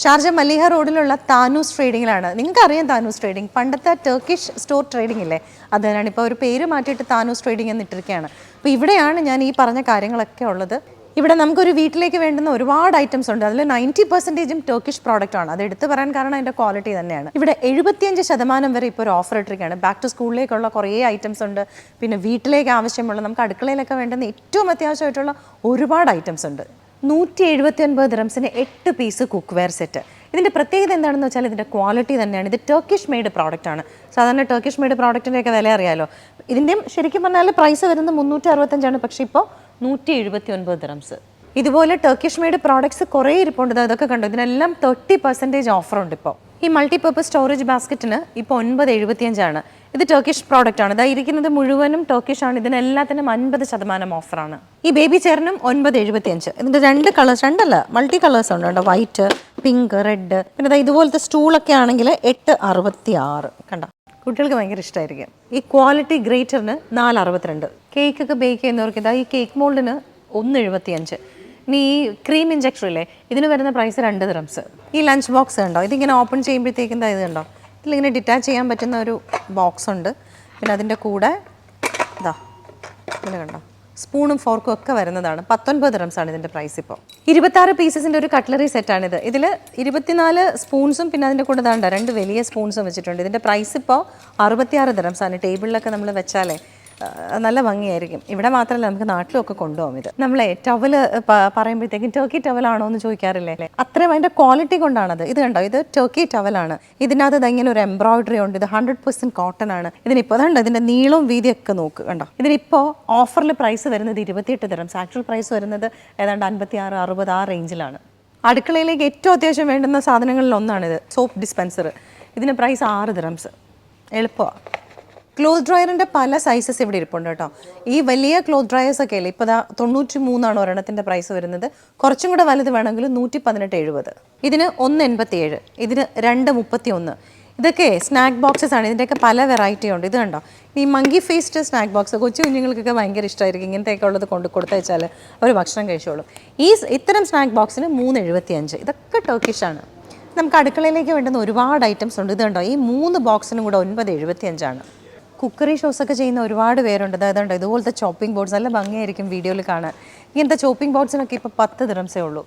Sharjah മലിഹ റോഡിലുള്ള താനൂസ് ട്രേഡിങ്ങിലാണ്. നിങ്ങൾക്ക് അറിയാം താനൂസ് ട്രേഡിംഗ് പണ്ടത്തെ ടർക്കിഷ് സ്റ്റോർ ട്രേഡിംഗ് ഇല്ലേ? അത് തന്നെയാണ്. ഇപ്പോൾ ഒരു പേര് മാറ്റിയിട്ട് താനൂസ് ട്രേഡിംഗ് എന്നിട്ടിരിക്കുകയാണ്. അപ്പോൾ ഇവിടെയാണ് ഞാൻ ഈ പറഞ്ഞ കാര്യങ്ങളൊക്കെ ഉള്ളത്. ഇവിടെ നമുക്കൊരു വീട്ടിലേക്ക് വേണ്ടുന്ന ഒരുപാട് ഐറ്റംസ് ഉണ്ട്. അതിൽ നയന്റി പെർസെന്റേജും ടർക്കിഷ് പ്രോഡക്റ്റ് ആണ്. അത് എടുത്തു പറയാൻ കാരണം അതിന്റെ ക്വാളിറ്റി തന്നെയാണ്. ഇവിടെ എഴുപത്തിയഞ്ച് ശതമാനം വരെ ഇപ്പോൾ ഒരു ഓഫർ ഇട്ടിരിക്കുകയാണ്. ബാക്ക് ടു സ്കൂളിലേക്കുള്ള കുറേ ഐറ്റംസ് ഉണ്ട്. പിന്നെ വീട്ടിലേക്ക് ആവശ്യമുള്ള നമുക്ക് അടുക്കളയിലൊക്കെ വേണ്ടുന്ന ഏറ്റവും അത്യാവശ്യമായിട്ടുള്ള ഒരുപാട് ഐറ്റംസ് ഉണ്ട്. നൂറ്റി എഴുപത്തി ഒൻപത് ദിറംസിന് എട്ട് പീസ് കുക്ക് വെയർ സെറ്റ് ഇതിന്റെ പ്രത്യേകത എന്താണെന്ന് വെച്ചാൽ ഇതിന്റെ ക്വാളിറ്റി തന്നെയാണ്. ഇത് ടർക്കിഷ് മെയ്ഡ് പ്രോഡക്റ്റ് ആണ്. സാധാരണ ടർക്കിഷ് മെയ്ഡ് പ്രോഡക്റ്റിന്റെയൊക്കെ വില അറിയാലോ. ഇതിന്റെയും ശരിക്കും പറഞ്ഞാൽ പ്രൈസ് വരുന്നത് മുന്നൂറ്റി അറുപത്തഞ്ചാണ് പക്ഷേ ഇപ്പോൾ നൂറ്റി എഴുപത്തി ഒൻപത് ദിറംസ് ഇതുപോലെ ടർക്കിഷ് മെയ്ഡ് പ്രോഡക്ട്സ് കുറേ ഇരിപ്പുണ്ട്. അതൊക്കെ കണ്ടു? ഇതിനെല്ലാം തേർട്ടി പെർസെന്റേജ് ഓഫറുണ്ട് ഇപ്പോൾ ഈ മൾട്ടിപർപ്പസ് സ്റ്റോറേജ് ബാസ്ക്കറ്റിന് ഇപ്പോൾ ഒൻപത് എഴുപത്തിയഞ്ചാണ്. ഇത് ടർക്കിഷ് പ്രോഡക്റ്റ് ആണ്. ഇതായിരിക്കുന്നത് മുഴുവനും ടർക്കിഷ് ആണ്. ഇതിനെല്ലാത്തിനും അൻപത് ശതമാനം ഓഫറാണ് ഈ ബേബി ചെയറിനും ഒൻപത് എഴുപത്തി അഞ്ച് ഇതിന്റെ രണ്ട് കളേഴ്സ് രണ്ടല്ല മൾട്ടി കളേഴ്സ് ഉണ്ട് കേട്ടോ. വൈറ്റ് പിങ്ക് റെഡ് പിന്നെ ഇതുപോലത്തെ സ്റ്റൂളൊക്കെ ആണെങ്കിൽ എട്ട് അറുപത്തി ആറ് കണ്ട? കുട്ടികൾക്ക് ഭയങ്കര ഇഷ്ടമായിരിക്കും ഈ ക്വാളിറ്റി ഗ്രേറ്ററിന് നാല് അറുപത്തിരണ്ട്. കേക്കൊക്കെ ബേക്ക് ചെയ്യുന്നവർക്ക് ഇതാ ഈ കേക്ക് മോൾഡിന് ഒന്ന് എഴുപത്തിയഞ്ച്. ഇനി ഈ ക്രീം ഇഞ്ചക്ഷൻ ഇല്ലേ? ഇതിന് വരുന്ന പ്രൈസ് രണ്ട് ദ്രംസ് ഈ ലഞ്ച് ബോക്സ് കണ്ടോ? ഇതിങ്ങനെ ഓപ്പൺ ചെയ്യുമ്പോഴത്തേക്കും ഇത് കണ്ടോ? ഇതിലിങ്ങനെ ഡിറ്റാച്ച് ചെയ്യാൻ പറ്റുന്ന ഒരു ബോക്സ് ഉണ്ട്. പിന്നെ അതിന്റെ കൂടെ ഇതാ ഇങ്ങനെ കണ്ടോ? സ്പൂണും ഫോർക്കും ഒക്കെ വരുന്നതാണ്. പത്തൊൻപത് ആണ് ഇതിന്റെ പ്രൈസ് ഇപ്പോൾ ഇരുപത്താറ് പീസസിന്റെ ഒരു കട്ട്ലറി സെറ്റാണിത് ഇതിൽ ഇരുപത്തിനാല് സ്പൂൺസും പിന്നെ അതിന്റെ കൂടെ ഇതാണ്ടോ രണ്ട് വലിയ സ്പൂൺസും വെച്ചിട്ടുണ്ട്. ഇതിന്റെ പ്രൈസ് ഇപ്പോൾ അറുപത്തിയാറ് ആണ്. ടേബിളിലൊക്കെ നമ്മൾ വെച്ചാലേ നല്ല ഭംഗിയായിരിക്കും. ഇവിടെ മാത്രമല്ല നമുക്ക് നാട്ടിലൊക്കെ കൊണ്ടുപോകും ഇത്. നമ്മളെ ടവൽ പറയുമ്പോഴത്തേക്കും ടർക്കി ടവലാണോ എന്ന് ചോദിക്കാറില്ലേ? അത്രയും അതിന്റെ ക്വാളിറ്റി കൊണ്ടാണത്. ഇത് കണ്ടോ? ഇത് ടർക്കി ടവലാണ് ഇതിനകത്ത് ഇങ്ങനെ ഒരു എംബ്രോയിഡറി ഉണ്ട്. ഇത് ഹൺഡ്രഡ് പെർസെന്റ് കോട്ടൺ ആണ്. ഇതിനിപ്പോൾ അതുണ്ട് ഇതിന്റെ നീളവും വീതിയൊക്കെ നോക്ക് കണ്ടോ? ഇതിനിപ്പോൾ ഓഫറിൽ പ്രൈസ് വരുന്നത് ഇരുപത്തിയെട്ട് തരം ആക്ച്വൽ പ്രൈസ് വരുന്നത് ഏതാണ്ട് അൻപത്തി ആറ് അറുപത് ആ റേഞ്ചിലാണ് അടുക്കളയിലേക്ക് ഏറ്റവും അത്യാവശ്യം വേണ്ടുന്ന സാധനങ്ങളിൽ ഒന്നാണിത്. സോപ്പ് ഡിസ്പെൻസർ ഇതിന് പ്രൈസ് ആറ് ദിറംസ് എളുപ്പമാണ് ക്ലോത്ത് ഡ്രയറിന്റെ പല സൈസസ് ഇവിടെ ഇരിപ്പുണ്ട് കേട്ടോ. ഈ വലിയ ക്ലോത്ത് ഡ്രയേഴ്സ് ഒക്കെ അല്ലേ ഇപ്പോൾ ദാ തൊണ്ണൂറ്റി മൂന്നാണ് ഒരെണ്ണത്തിന്റെ പ്രൈസ് വരുന്നത്. കുറച്ചും കൂടെ വലുത് വേണമെങ്കിൽ നൂറ്റി പതിനെട്ട് എഴുപത്. ഇതിന് ഒന്ന് എൺപത്തി ഏഴ് ഇതിന് രണ്ട് മുപ്പത്തി ഒന്ന് ഇതൊക്കെ സ്നാക്ക് ബോക്സസ് ആണ്. ഇതിന്റെയൊക്കെ പല വെറൈറ്റി ഉണ്ട്. ഇത് കണ്ടോ? ഈ മങ്കി ഫേസ്ഡ് സ്നാക്ക് ബോക്സ് കൊച്ചു കുഞ്ഞുങ്ങൾക്കൊക്കെ ഭയങ്കര ഇഷ്ടമായിരിക്കും ഇങ്ങനത്തെയൊക്കെ ഉള്ളത് കൊണ്ട് കൊടുത്തയച്ചാൽ അവർ ഭക്ഷണം കഴിച്ചോളും. ഈ ഇത്തരം സ്നാക്ക് ബോക്സിന് മൂന്ന് എഴുപത്തി അഞ്ച് ഇതൊക്കെ ടോക്കിഷാണ് നമുക്ക് അടുക്കളയിലേക്ക് വേണ്ടുന്ന ഒരുപാട് ഐറ്റംസ് ഉണ്ട്. ഇത് കണ്ടോ? ഈ മൂന്ന് ബോക്സിനും കൂടെ ഒൻപത് എഴുപത്തി അഞ്ചാണ് കുക്കറി ഷോസ് ഒക്കെ ചെയ്യുന്ന ഒരുപാട് പേരുണ്ട്. അതായത് ഇതുപോലത്തെ ചോപ്പിംഗ് ബോർഡ്സ് നല്ല ഭംഗിയായിരിക്കും വീഡിയോയിൽ കാണാൻ. ഇങ്ങനത്തെ ചോപ്പിംഗ് ബോർഡ്സിനൊക്കെ ഇപ്പോൾ പത്ത് ദിറംസേ ഉള്ളൂ.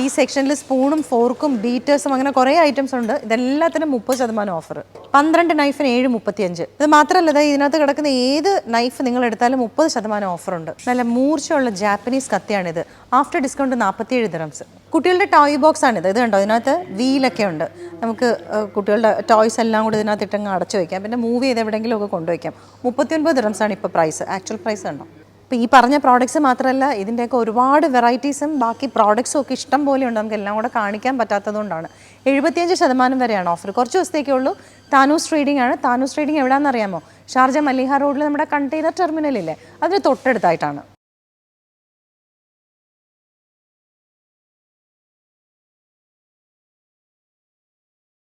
ഈ സെക്ഷനിൽ സ്പൂണും ഫോർക്കും ബീറ്റേഴ്സും അങ്ങനെ കുറേ ഐറ്റംസ് ഉണ്ട്. ഇതെല്ലാത്തിനും മുപ്പത് ശതമാനം ഓഫർ പന്ത്രണ്ട് നൈഫിന് ഏഴ് മുപ്പത്തിയഞ്ച്. ഇത് മാത്രമല്ല ഇതിനകത്ത് കിടക്കുന്ന ഏത് നൈഫ് നിങ്ങൾ എടുത്താലും മുപ്പത് ശതമാനം ഓഫറുണ്ട് നല്ല മൂർച്ചയുള്ള ജാപ്പനീസ് കത്തിയാണിത്. ആഫ്റ്റർ ഡിസ്കൗണ്ട് നാൽപ്പത്തിയേഴ് ദിറംസ് കുട്ടികളുടെ ടോയ് ബോക്സ് ആണിത്. ഇത് കണ്ടോ? ഇതിനകത്ത് വീലൊക്കെ ഉണ്ട്. നമുക്ക് കുട്ടികളുടെ ടോയ്സ് എല്ലാം കൂടി ഇതിനകത്ത് ഇട്ടങ്ങ് അടച്ചു വയ്ക്കാം പിന്നെ മൂവ് ചെയ്ത് എവിടെയെങ്കിലും ഒക്കെ കൊണ്ടുവയ്ക്കാം. മുപ്പത്തി ഒൻപത് ആണ് ഇപ്പോൾ പ്രൈസ് ആക്ച്വൽ പ്രൈസ് കണ്ടോ? അപ്പോൾ ഈ പറഞ്ഞ പ്രോഡക്റ്റ്സ് മാത്രമല്ല ഇതിന്റെയൊക്കെ ഒരുപാട് വെറൈറ്റീസും ബാക്കി പ്രോഡക്റ്റ്സും ഒക്കെ ഇഷ്ടം പോലെ ഉണ്ട്. നമുക്ക് എല്ലാം കൂടെ കാണിക്കാൻ പറ്റാത്തതുകൊണ്ടാണ് എഴുപത്തിയഞ്ച് ശതമാനം വരെയാണ് ഓഫർ കുറച്ച് ദിവസത്തേക്കേ ഉള്ളൂ. താനൂസ് ട്രേഡിംഗ് ആണ്. താനൂസ് ട്രേഡിംഗ് എവിടെയാണെന്ന് അറിയാമോ? ഷാർജ മല്ലിഹ റോഡിൽ നമ്മുടെ കണ്ടെയ്നർ ടെർമിനലില്ലേ അതിന് തൊട്ടടുത്തായിട്ടാണ്.